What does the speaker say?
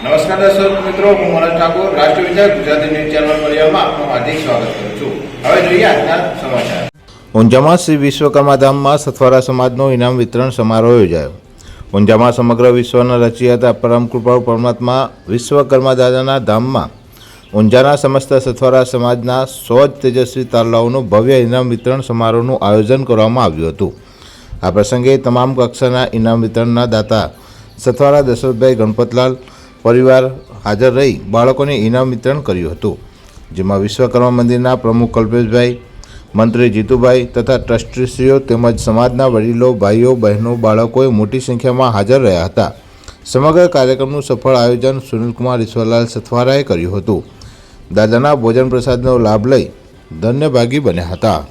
મિત્રો, હું મનોજ ઠાકોર, રાષ્ટ્રીય વિચાર ગુજરાતી ન્યૂઝ ચેનલ પરિવારમાં આપનું હાર્દિક સ્વાગત કરું છું. હવે જોઈએ આજના સમાચાર. ઊંઝામાં શ્રી વિશ્વકર્મા ધામમાં સથવારા સમાજનો ઇનામ વિતરણ સમારોહ યોજાયો. ઊંઝામાં સમગ્ર વિશ્વના રચિયાતા પરમ કૃપાળુ પરમાત્મા વિશ્વકર્મા દાદાના ધામમાં ઊંઝાના સમસ્ત સથવારા સમાજના સો જ તેજસ્વી તારલાઓનું ભવ્ય ઇનામ વિતરણ સમારોહનું આયોજન કરવામાં આવ્યું હતું. આ પ્રસંગે તમામ કક્ષાના ઇનામ વિતરણના દાતા સથવારા દશરથભાઈ ગણપતલાલ પરિવાર હાજર રહી બાળકોને ઇનામ વિતરણ કર્યું હતું, જેમાં વિશ્વકર્મા મંદિરના પ્રમુખ કલ્પેશભાઈ, મંત્રી જીતુભાઈ તથા ટ્રસ્ટીશ્રીઓ તેમજ સમાજના વડીલો, ભાઈઓ, બહેનો, બાળકોએ મોટી સંખ્યામાં હાજર રહ્યા હતા. સમગ્ર કાર્યક્રમનું સફળ આયોજન સુનિલકુમાર ઈશ્વરલાલ સથવારાએ કર્યું હતું. દાદાના ભોજન પ્રસાદનો લાભ લઈ ધન્યભાગી બન્યા હતા.